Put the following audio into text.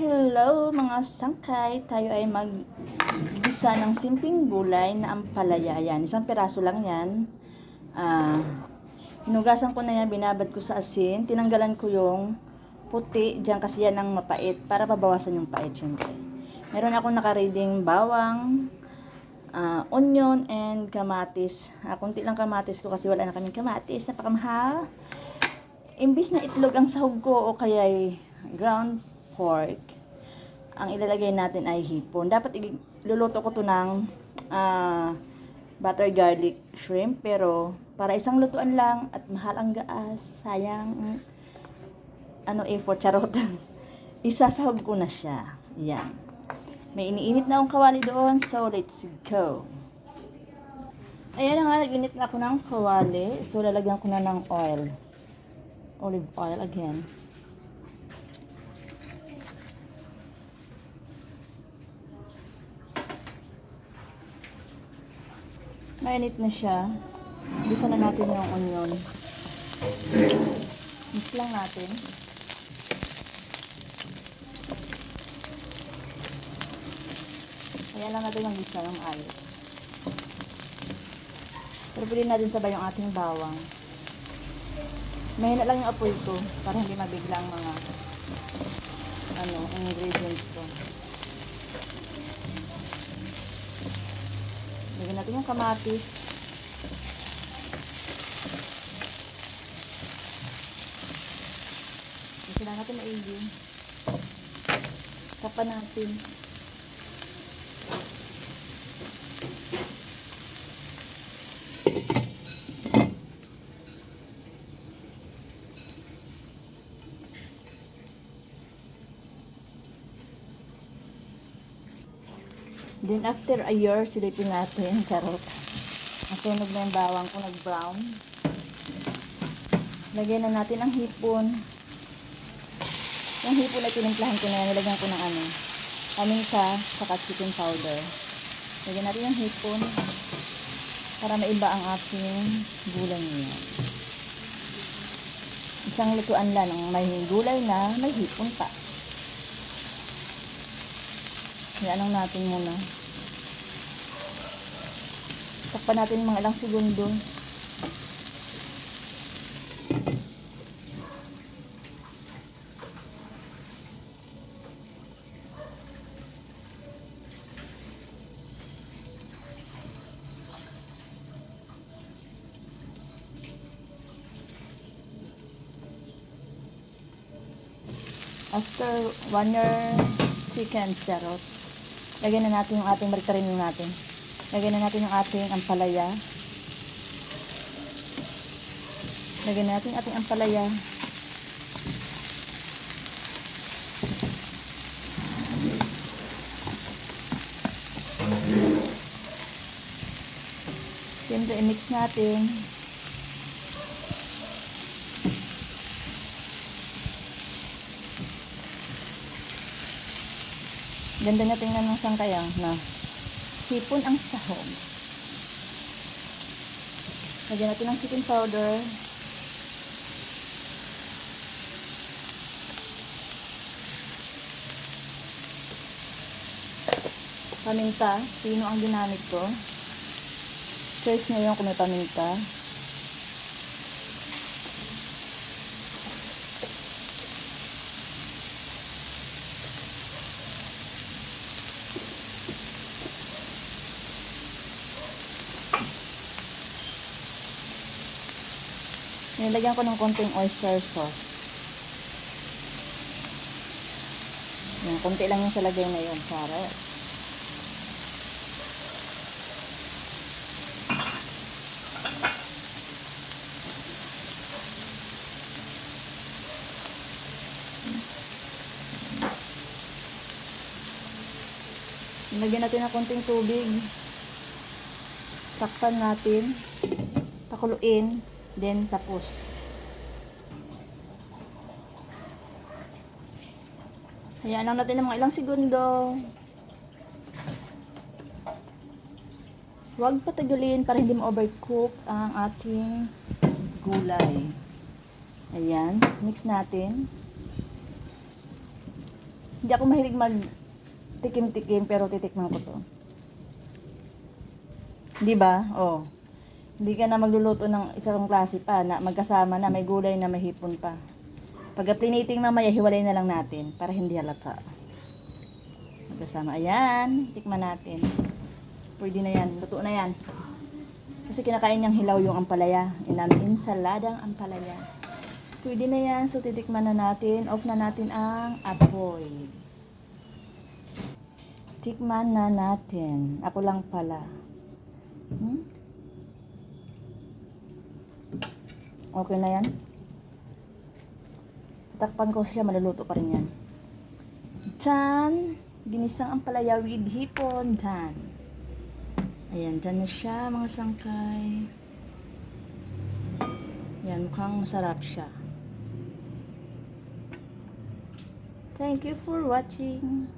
Hello mga sangkay! Tayo ay mag-gisa ng simpleng gulay na ampalaya. Yan, isang piraso lang yan. Ah, hinugasan ko na yan, binabad ko sa asin. Tinanggalan ko yung puti, dyan kasi yan ang mapait, para pabawasan yung pait syempre. Meron akong nakareading bawang, ah, onion, and kamatis. Ah, kunti lang kamatis ko kasi wala na kaming kamatis, napakamahal. Imbis na itlog ang sahog ko o kaya ground pork, ang ilalagay natin ay hipon. Dapat i- luluto ko to ng ah, butter garlic shrimp pero para isang lutuan lang at mahal ang gaas, sayang ano effort charot. Isasahog ko na siya. Yan. May iniinit na akong kawali doon, so let's go. Ayan na nga, nag-init na ako ng kawali. So, lalagyan ko na ng oil. Olive oil again. Mainit na siya. Bisa na natin yung onion. Mix lang natin. Kaya lang natin yung gisa ng ayos. Pero pwede natin sabay yung ating bawang. Mahina lang yung apoy ko para hindi mabigla ang mga ano, ingredients ko. Natin yung kamatis. Kasi lang natin maigi. Kapan natin. Then after a year, silipin natin yung carrot. Nasunog na yung bawang ko, nag-brown. Lagyan na natin ang hipon. Yung hipon na tinimplahan ko na yan, nilagyan ko ng ano, paminta, saka chicken powder. Lagyan natin yung hipon para maiba ang ating gulay niya. Isang lutuan lang ng may gulay na may hipon pa. Yan lang natin muna. Takpan natin mga ilang segundo. After one year chicken charot, lagyan na natin yung ating marikarin natin. Lagyan na natin yung ating ampalaya. Lagyan na natin ating ampalaya. Siyempre, i-mix natin. Ganda niya tingnan ng sangkayang na hipon ang sahog. Lagyan natin ng chicken powder. Paminta. Pino ang ginamit ko. Choice nyo yung kung may paminta. Nilagyan ko ng konting oyster sauce. Yan, konti lang yung sa lagay na yun. Sarap. Lagyan natin ng konting tubig. Takpan natin. Pakuluin. Then, tapos. Hayaan lang natin ng mga ilang segundo. Huwag patagulin para hindi ma-overcook ang ating gulay. Ayan. Mix natin. Hindi ako mahilig mag tikim-tikim pero titikman ko to. Di ba? Oh. Hindi ka na magluluto ng isang klase pa na magkasama na may gulay na may pa. Pag pliniting mamaya, hiwalay na lang natin para hindi halata. Magkasama. Ayan, tikman natin. Pwede na yan. Luto na yan. Kasi kinakain niyang hilaw yung ampalaya. Inam insaladang ampalaya. Pwede na yan. So, titikman na natin. Off na natin ang apoy. Tikman na natin. Ako lang pala. Hmm? Okay na yan? Takpan ko siya, maluluto pa rin yan. Tan! Ginisang ang palaya with hipon. Tan. Ayan, dyan na siya mga sangkay. Yan, mukhang masarap siya. Thank you for watching.